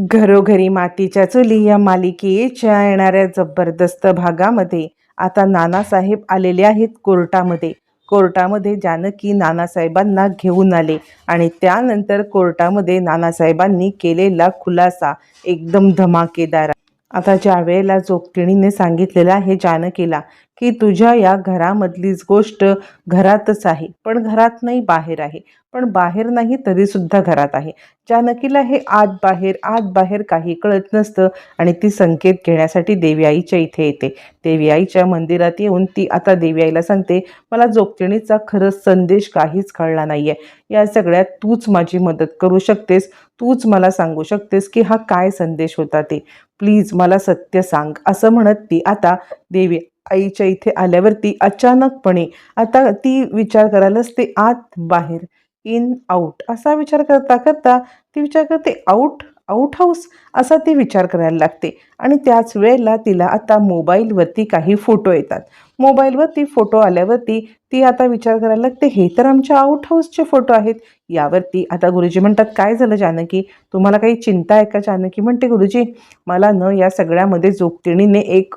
घरोघरी मातीच्या चुली या मालिकेच्या येणाऱ्या जबरदस्त भागामध्ये आता नानासाहेब आलेले आहेत कोर्टामध्ये. कोर्टामध्ये जानकी नानासाहेबांना घेऊन आले आणि त्यानंतर कोर्टामध्ये नानासाहेबांनी केलेला खुलासा एकदम धमाकेदार. आता ज्या वेळेला जोगतिणीने सांगितलेलं आहे जानकीला की तुझ्या या घरामधलीच गोष्ट घरातच आहे. पण घरात नाही बाहेर आहे. पण बाहेर नाही तरीसुद्धा घरात आहे. जानकीला हे आत बाहेर आत बाहेर काही कळत नसतं आणि ती संकेत घेण्यासाठी देवी आईच्या इथे येते. देवी आईच्या मंदिरात येऊन ती आता देवी आईला सांगते मला जोगतिणीचा खरंच संदेश काहीच कळला नाही आहे या सगळ्यात तूच माझी मदत करू शकतेस. तूच मला सांगू शकतेस की हा काय संदेश होता ते. प्लीज मला सत्य सांग. असं म्हणत ती आता देवी आईच्या इथे आल्यावरती अचानकपणे आता ती विचार करायलाच ते आत बाहेर इन आऊट असा विचार करता करता ती विचार करते आऊट आऊट हाऊस असा ती विचार करायला लागते. आणि त्याच वेळेला तिला आता मोबाईलवरती काही फोटो येतात. मोबाईलवरती फोटो आल्यावरती ती आता विचार करायला लागते हे तर आमच्या आऊट हाऊसचे फोटो आहेत. यावरती. आता गुरुजी म्हणतात काय झालं जानकी? तुम्हाला काही चिंता आहे का जानकी? म्हणते गुरुजी मला न या सगळ्यामध्ये जोगतिणीने एक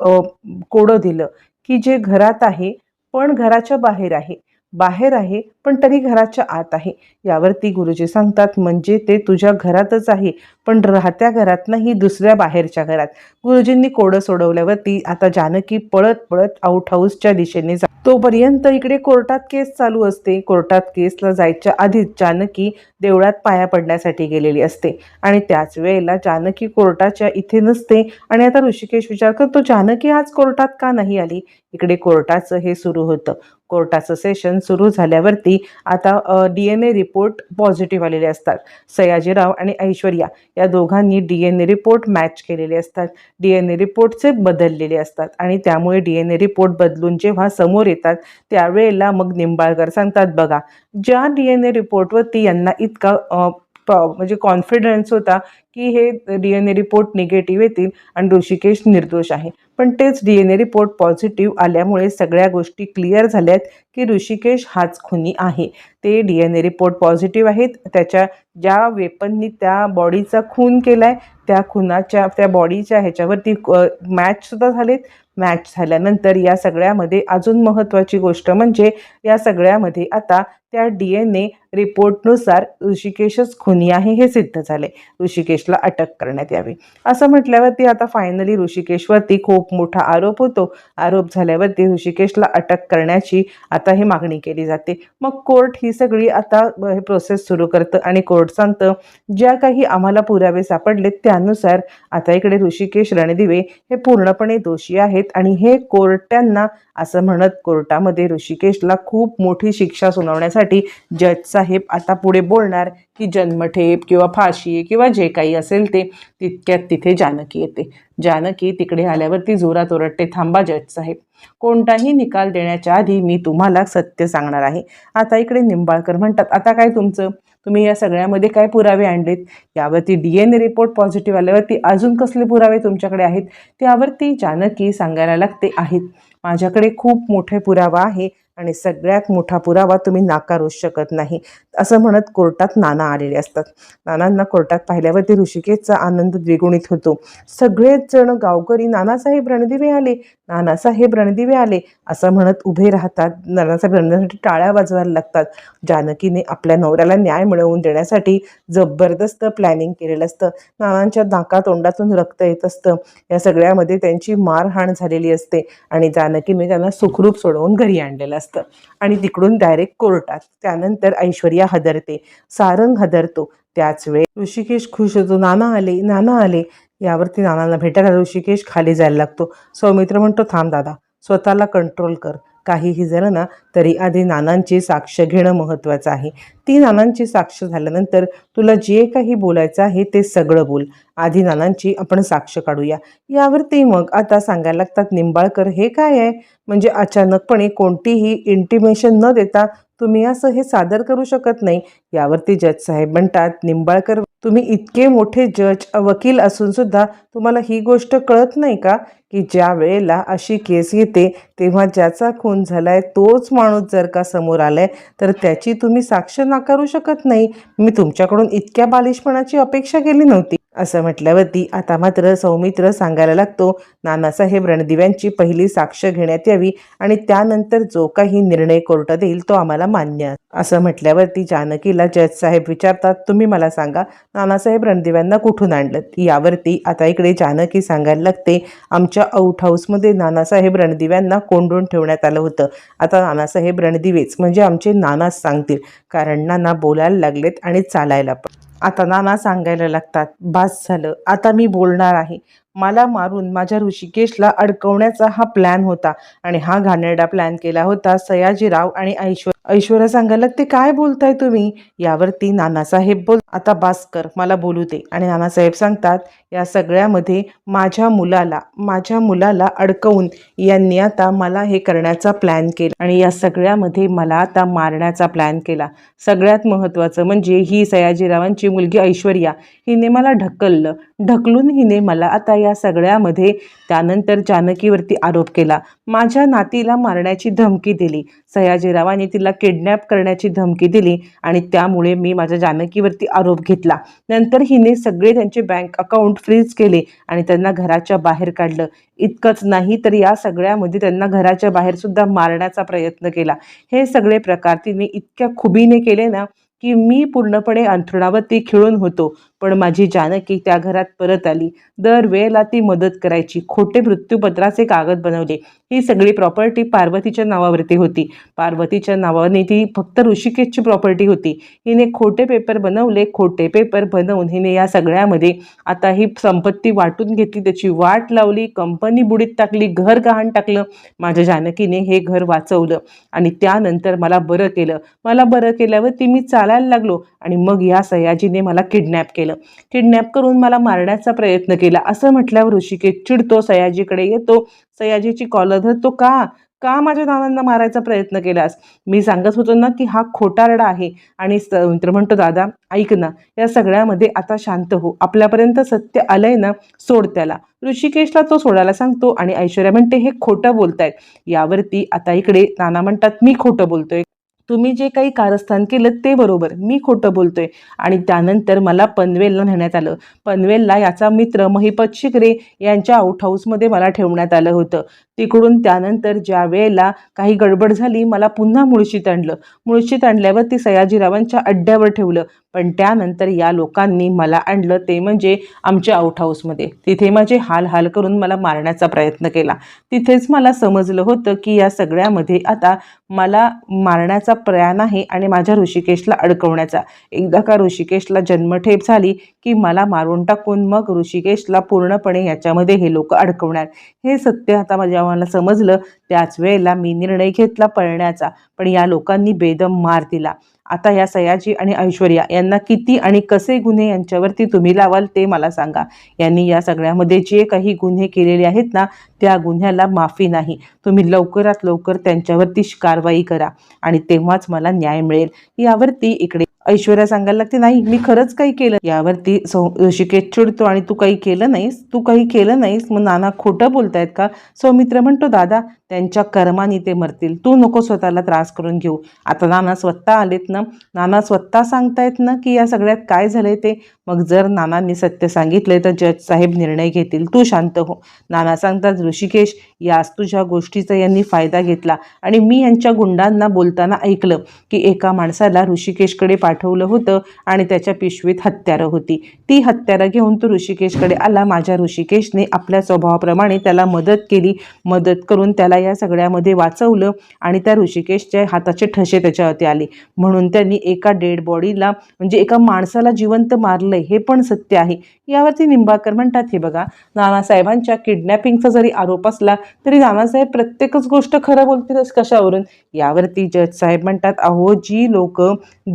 कोडं दिलं की जे घरात आहे पण घराच्या बाहेर आहे. बाहेर आहे पण तरी घराच्या आत आहे. यावरती गुरुजी सांगतात म्हणजे ते तुझ्या घरातच आहे पण राहत्या घरात नाही दुसऱ्या बाहेरच्या घरात. गुरुजींनी कोडं सोडवल्यावरती आता जानकी पळत पळत आऊट हाऊसच्या दिशेने जा तोपर्यंत इकडे कोर्टात केस चालू असते. कोर्टात केसला जायच्या आधीच जानकी देवळात पाया पडण्यासाठी गेलेली असते. आणि त्याच वेळेला जानकी कोर्टाच्या इथे नसते. आणि आता ऋषिकेश विचार करतो जानकी आज कोर्टात का नाही आली? इकडे कोर्टाचं हे सुरू होतं. कोर्टाचं सेशन सुरू झाल्यावरती आता D N A report positive आलेले असतात. सयाजीराव आणि ऐश्वर्या या दोघांनी D N A report match केलेले असतात. डी एन ए रिपोर्टचे बदललेले असतात. आणि त्यामुळे डी एन ए रिपोर्ट बदलून जेव्हा समोर येतात त्यावेळेला मग निंबाळकर सांगतात बघा ज्या डी एन ए रिपोर्टवरती यांना इतका म्हणजे कॉन्फिडन्स होता की हे D N A report negative येतील आणि ऋषिकेश निर्दोष आहे. पण तेच D N A report positive आल्यामुळे सगळ्या गोष्टी क्लिअर झाल्यात की ऋषिकेश हाच खुनी आहे. ते D N A report positive आहेत. त्याच्या ज्या वेपननी त्या बॉडीचा खून केला आहे त्या खुनाच्या त्या बॉडीच्या ह्याच्यावरती मॅचसुद्धा झालेत. मॅच झाल्यानंतर या सगळ्यामध्ये अजून महत्त्वाची गोष्ट म्हणजे या सगळ्यामध्ये आता त्या डी एन ए रिपोर्टनुसार ऋषिकेशच खुनी आहे हे सिद्ध झाले ऋषिकेशला अटक करण्यात यावी. असं म्हटल्यावरती आता फायनली ऋषिकेशवरती खूप खूप मोठा आरोप होतो. आरोप झाल्यावरती ऋषिकेशला अटक करण्याची आता ही मागणी केली जाते. मग कोर्ट ही सगळी आता हे प्रोसेस सुरू करतं आणि कोर्ट सांगतं ज्या काही आम्हाला पुरावे सापडलेत त्यानुसार आता इकडे ऋषिकेश रणदिवे हे पूर्णपणे दोषी आहेत आणि हे कोर्टांना असं म्हणत कोर्टामध्ये ऋषिकेशला खूप मोठी शिक्षा सुनावण्यासाठी जज साहेब आता पुढे बोलणार की जन्मठेप किंवा फाशी किंवा जे काही असेल ते तितक्यात तिथे जानकी येते. जानकी तिकडे आल्यावर ती जोरात ओरडते थांबा जज साहेब कोणताही निकाल देण्याच्या आधी मी तुम्हाला सत्य सांगणार आहे. आता इकडे निंबाळकर म्हणतात आता काय तुमचं? तुम्ही या सगळ्यामध्ये काय पुरावे आणलेत? यावरती D N A report positive आल्यावरती अजून कसले पुरावे तुमच्याकडे आहेत? त्यावरती जानकी सांगायला लागते आहेत. माझ्याकडे खूप मोठे पुरावा आहे. आणि सगळ्यात मोठा पुरावा तुम्ही नाकारूच शकत नाही. असं म्हणत कोर्टात नाना आलेले असतात. नानांना कोर्टात पाहिल्यावरती ऋषिकेशचा आनंद द्विगुणित होतो. सगळेच जण गावकरी नानासाहेब रणदिवे आले. नानासाहेब रणदिवे आले. असं म्हणत उभे राहतात. नानासाहेब रणदिवेसाठी टाळ्या वाजवायला लागतात. जानकीने आपल्या नवऱ्याला न्याय मिळवून देण्यासाठी जबरदस्त प्लॅनिंग केलेलं असतं. नानांच्या नाका तोंडातून रक्त येत असतं. या सगळ्यामध्ये त्यांची मारहाण झालेली असते आणि जानकीने त्यांना सुखरूप सोडवून घरी आणलेलं असतं. आणि तिकडून डायरेक्ट कोर्टात. त्यानंतर ऐश्वर्या हदरते. सारंग हदरतो. त्याच वेळी ऋषिकेश खुश होतो. नाना आले. नाना आले. यावरती नानांना भेटायला ऋषिकेश खाली जायला लागतो. सौमित्र म्हणतो थांब दादा स्वतःला कंट्रोल कर. काहीही झालं ना तरी आधी नानांची साक्ष घेणं महत्त्वाचं आहे. ती नानांची साक्ष झाल्यानंतर तुला जे काही बोलायचं आहे ते सगळं बोल. आधी नानांची आपण साक्ष काढूया. यावरती मग आता सांगायला लागतात निंबाळकर हे काय आहे? म्हणजे अचानकपणे कोणतीही इंटिमेशन न देता तुम्ही असं हे सादर करू शकत नाही. यावरती जज साहेब म्हणतात निंबाळकर तुम्ही इतके मोठे जज वकील असूनसुद्धा तुम्हाला ही गोष्ट कळत नाही का? की ज्या वेळेला अशी केस येते तेव्हा ज्याचा खून झाला आहे तोच माणूस जर का समोर आलाय तर त्याची तुम्ही साक्ष नाकारू शकत नाही. मी तुमच्याकडून इतक्या बालिशपणाची अपेक्षा केली नव्हती. असं म्हटल्यावरती आता मात्र सौमित्र सांगायला लागतो नानासाहेब रणदिव्यांची पहिली साक्ष घेण्यात यावी आणि त्यानंतर जो काही निर्णय कोर्ट देईल तो आम्हाला मान्य. असं म्हटल्यावरती जानकीला जज साहेब विचारतात तुम्ही मला सांगा नानासाहेब रणदिव्यांना कुठून आणलं यावरती आता इकडे जानकी सांगायला लागते आमच्या आऊट हाऊसमध्ये नानासाहेब रणदिव्यांना कोंडून ठेवण्यात आलं होतं. आता नानासाहेब रणदिवेच म्हणजे आमचे नानाच सांगतील कारण नाना बोलायला लागलेत आणि चालायला पण. आता नाना सांगायला लागतात बास झालं आता मी बोलणार आहे. मला मारून माझ्या ऋषिकेशला अडकवण्याचा हा प्लॅन होता आणि हा घाणेरडा प्लॅन केला होता सयाजीराव आणि ऐश्वर ऐश्वर्या सांगायला लागते काय बोलताय तुम्ही? यावरती नानासाहेब बोल आता बास्कर मला बोलू दे. आणि नानासाहेब सांगतात या सगळ्यामध्ये माझ्या मुलाला माझ्या मुलाला अडकवून यांनी आता मला हे करण्याचा प्लॅन केला आणि या सगळ्यामध्ये मला आता मारण्याचा प्लॅन केला. सगळ्यात महत्त्वाचं म्हणजे ही सयाजीरावांची मुलगी ऐश्वर्या हिने मला ढकललं. ढकलून हिने मला आता या सगळ्यामध्ये त्यानंतर जानकीवरती आरोप केला. माझ्या नातीला मारण्याची धमकी दिली. सयाजीरावांनी तिला किडनॅप करण्याची धमकी दिली आणि त्यामुळे मी माझ्या जानकीवरती आरोप घेतला. नंतर हिने सगळे त्यांचे बँक अकाउंट फ्रीज केले आणि त्यांना घराच्या बाहेर काढलं. इतकंच नाही तर या सगळ्यामध्ये त्यांना घराच्या बाहेर सुद्धा मारण्याचा प्रयत्न केला. हे सगळे प्रकार तिने इतक्या खुबीने केले ना की मी पूर्णपणे अंथरुणावरती खिळून होतो. पण माझी जानकी त्या घरात परत आली. दर वेळेला ती मदत करायची. खोटे मृत्यूपत्राचे कागद बनवले. ही सगळी प्रॉपर्टी पार्वतीच्या नावावरती होती. पार्वतीच्या नावाने ती फक्त ऋषिकेशची प्रॉपर्टी होती. हिने खोटे पेपर बनवले. खोटे पेपर बनवून हिने या सगळ्यामध्ये आता ही संपत्ती वाटून घेतली. त्याची वाट लावली. कंपनी बुडीत टाकली. घर गहाण टाकलं. माझ्या जानकीने हे घर वाचवलं. आणि त्यानंतर मला बरं केलं. मला बरं केल्यावर ती मी चालायला लागलो. आणि मग या सयाजीने मला किडनॅप केलं. किडनॅप करून मला मारण्याचा प्रयत्न केला. असं म्हटल्यावर ऋषिकेश चिडतो सयाजीकडे येतो. सयाजीची कॉलर धरतो का? का माझ्या नानांना मारायचा प्रयत्न केलास? मी सांगत होतो ना की हा खोटारडा आहे. आणि तर मित्र म्हणतो दादा ऐक ना या सगळ्यामध्ये आता शांत हो. आपल्यापर्यंत सत्य आलंय ना सोड त्याला. ऋषिकेशला तो सोडायला सांगतो आणि ऐश्वर्या म्हणते हे खोटं बोलतायत. यावरती आता इकडे नाना म्हणतात मी खोटं बोलतोय. तुम्ही जे काही कारस्थान केलं ते बरोबर. मी खोटं बोलतोय. आणि त्यानंतर मला पनवेलला नेण्यात आलं. पनवेलला याचा मित्र महिपत शिकरे यांच्या आउट हाऊसमध्ये मला ठेवण्यात आलं होतं. तिकडून त्यानंतर ज्या वेळेला काही गडबड झाली मला पुन्हा मुळशीत आणलं. मुळशीत आणल्यावर ती सयाजीरावांच्या अड्ड्यावर ठेवलं. पण त्यानंतर या लोकांनी मला आणलं ते म्हणजे आमच्या आउट हाऊसमध्ये तिथे माझे हाल हाल करून मला मारण्याचा प्रयत्न केला. तिथेच मला समजलं होतं की या सगळ्यामध्ये आता मला मारण्याचा प्रयाण आहे आणि माझ्या ऋषिकेशला अडकवण्याचा. एकदा का ऋषिकेशला जन्मठेप झाली की मला मारून टाकून मग ऋषिकेशला पूर्णपणे याच्यामध्ये हे लोक अडकवणार. हे सत्य आता माझ्या मला समजलं त्याच वेळेला मी निर्णय घेतला पळण्याचा. पण या लोकांनी बेदम मार दिला. आता या सयाजी आणि ऐश्वर्या यांना किती आणि कसे गुन्हे यांच्यावरती तुम्ही लावाल ते मला सांगा. यांनी या सगळ्यामध्ये जे काही गुन्हे केलेले आहेत ना त्या गुन्ह्याला माफी नाही. तुम्ही लवकरात लवकर त्यांच्यावरती कारवाई करा आणि तेव्हाच मला न्याय मिळेल. यावरती इकडे ऐश्वर्या सांगायला लागते नाही मी खरंच काही केलं यावरती सौ ऋषिकेश चिडतो आणि तू काही केलं नाहीस? तू काही केलं नाहीस? मग नाना खोटं बोलतायत का? सौमित्र म्हणतो दादा त्यांच्या कर्माने ते मरतील. तू नको स्वतःला त्रास करून घेऊ. आता नाना स्वतः आलेत ना? नाना स्वतः सांगतायत ना की या सगळ्यात काय झालंय ते? मग जर नानांनी सत्य सांगितले तर जज साहेब निर्णय घेतील. तू शांत हो. नाना सांगतात ऋषिकेश याच तुझ्या गोष्टीचा यांनी फायदा घेतला. आणि मी यांच्या गुंडांना बोलताना ऐकलं की एका माणसाला ऋषिकेशकडे पाठवलं होतं आणि त्याच्या पिशवीत हत्यारं होती. ती हत्यारं घेऊन तो ऋषिकेशकडे आला. माझ्या ऋषिकेशने आपल्या स्वभावाप्रमाणे त्याला मदत केली. मदत करून त्याला या सगळ्यामध्ये वाचवलं आणि त्या ऋषिकेशच्या हाताचे ठसे त्याच्यावरती आले. म्हणून त्यांनी एका डेड बॉडीला म्हणजे एका माणसाला जिवंत मारलं मारलंय हे पण सत्य आहे. यावरती निंबाळकर म्हणतात हे बघा नानासाहेबांच्या किडनॅपिंगचा जरी आरोप असला तरी नानासाहेब प्रत्येकच गोष्ट खरं बोलतीलच कशावरून? यावरती जज साहेब म्हणतात अहो जी लोक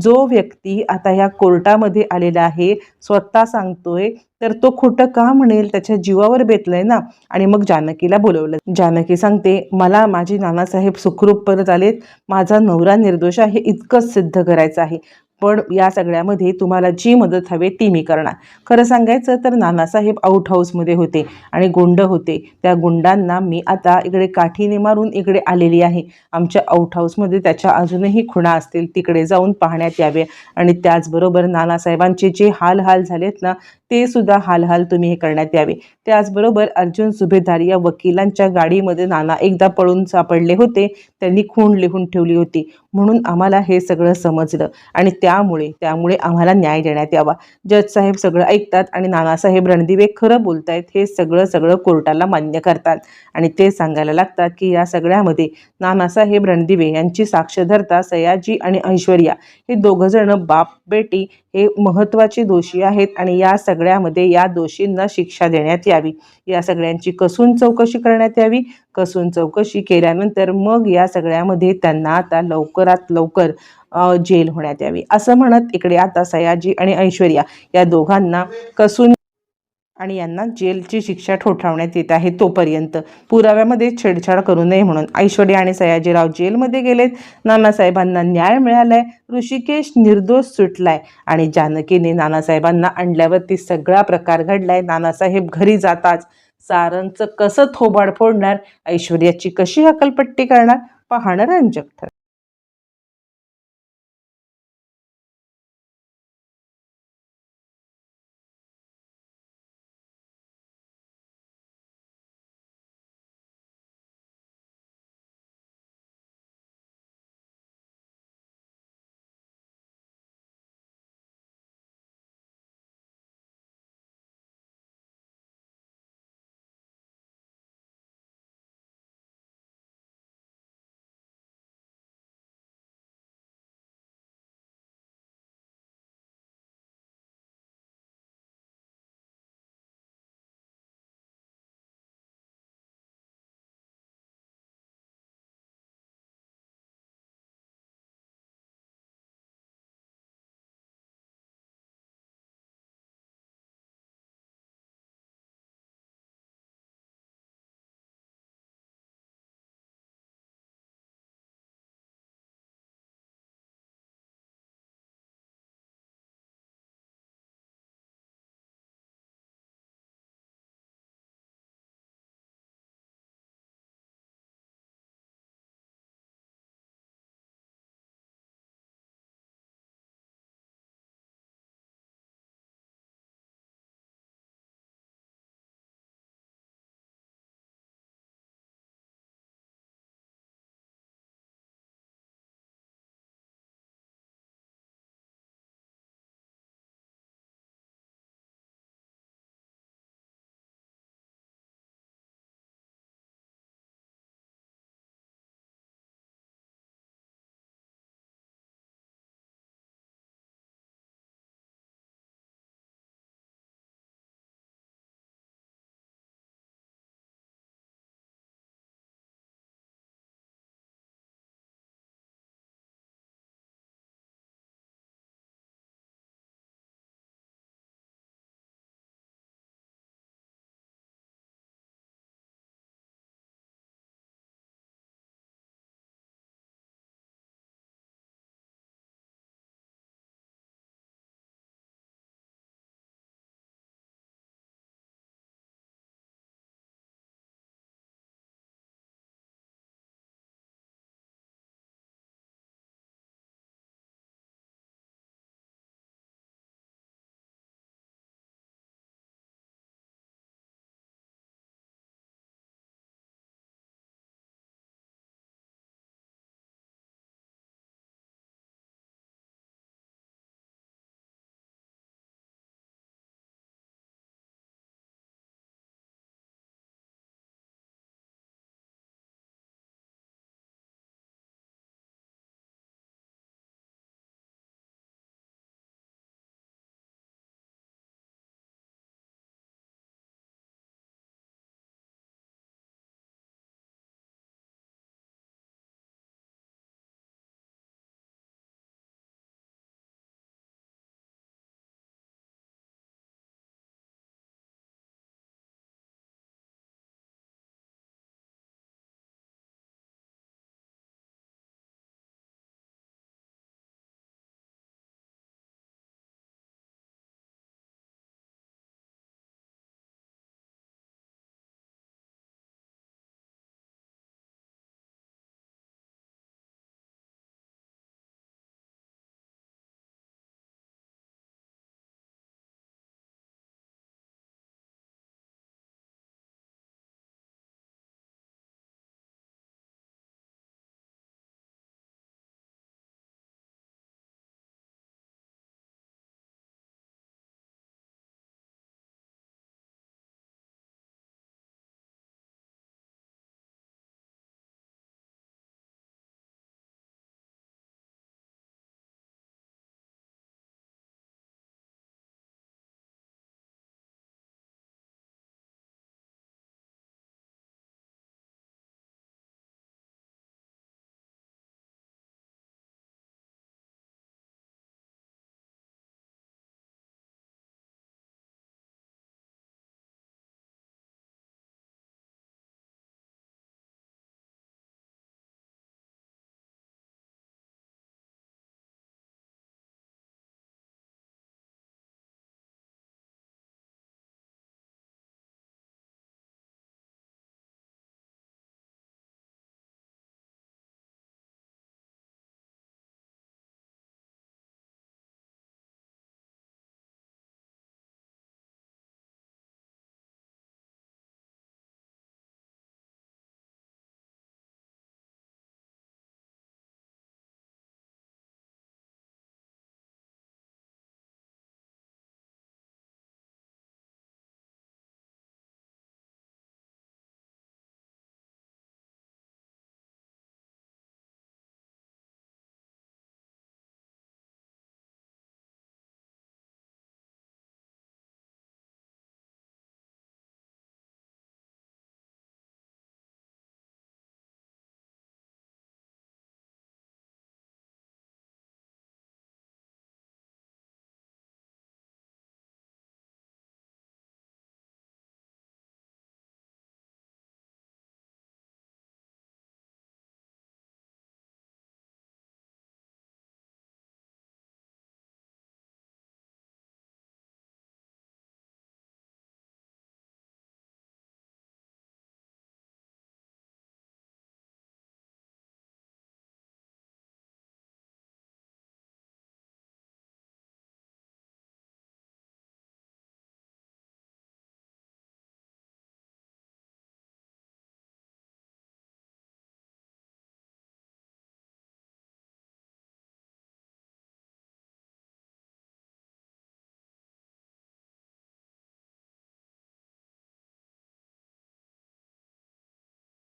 जो व्यक्ती आता ह्या कोर्टामध्ये आलेला आहे स्वतः सांगतोय तर तो खोटं का म्हणेल? त्याच्या जीवावर बेतलंय ना. आणि मग जानकीला बोलवलं. जानकी सांगते मला माझे नानासाहेब सुखरूप परत आलेत. माझा नवरा निर्दोष आहे इतकंच सिद्ध करायचं आहे. पण या सगळ्यामध्ये तुम्हाला जी मदत हवी ती मी करणार. खरं सांगायचं तर नानासाहेब आउट हाऊसमध्ये होते आणि गुंड होते. त्या गुंडांना मी आता इकडे काठीने मारून इकडे आलेली आहे. आमच्या आउट हाऊसमध्ये त्याच्या अजूनही खुणा असतील तिकडे जाऊन पाहण्यात यावे. आणि त्याचबरोबर नानासाहेबांचे जे हाल हाल झालेत ना ते सुद्धा हालहाल तुम्ही हे करण्यात यावे. त्याचबरोबर अर्जुन सुभेदार या वकिलांच्या गाडीमध्ये नाना एकदा पळून सापडले होते. त्यांनी खूण लिहून ठेवली होती. म्हणून आम्हाला हे सगळं समजलं आणि त्यामुळे त्यामुळे आम्हाला न्याय देण्यात यावा. जज साहेब सगळं ऐकतात आणि नानासाहेब रणदिवे खरं बोलतायत हे सगळं सगळं कोर्टाला मान्य करतात. आणि ते सांगायला लागतात की या सगळ्यामध्ये नानासाहेब रणदिवे यांची साक्ष धरता सयाजी आणि ऐश्वर्या हे दोघंजणं बाप बेटी हे महत्त्वाचे दोषी आहेत आणि या सगळ्यामध्ये या दोषींना शिक्षा देण्यात यावी. या सगळ्यांची कसून चौकशी करण्यात यावी. कसून चौकशी केल्यानंतर मग या सगळ्यामध्ये त्यांना आता लवकरात लवकर जेल होण्यात यावी. असं म्हणत इकडे आता सयाजी आणि ऐश्वर्या या दोघांना कसून आणि यांना जेलची शिक्षा ठोठावण्यात येत आहे तोपर्यंत. पुराव्यामध्ये छेडछाड करू नये म्हणून ऐश्वर्या आणि सयाजीराव जेलमध्ये गेलेत. नानासाहेबांना न्याय मिळालाय. ऋषिकेश निर्दोष सुटलाय आणि जानकीने नानासाहेबांना आणल्यावरती सगळा प्रकार घडलाय. नानासाहेब घरी जाताच सारंगचं कसं थोबाड फोडणार ऐश्वर्याची कशी हकलपट्टी करणार? पाहणं रंजक ठर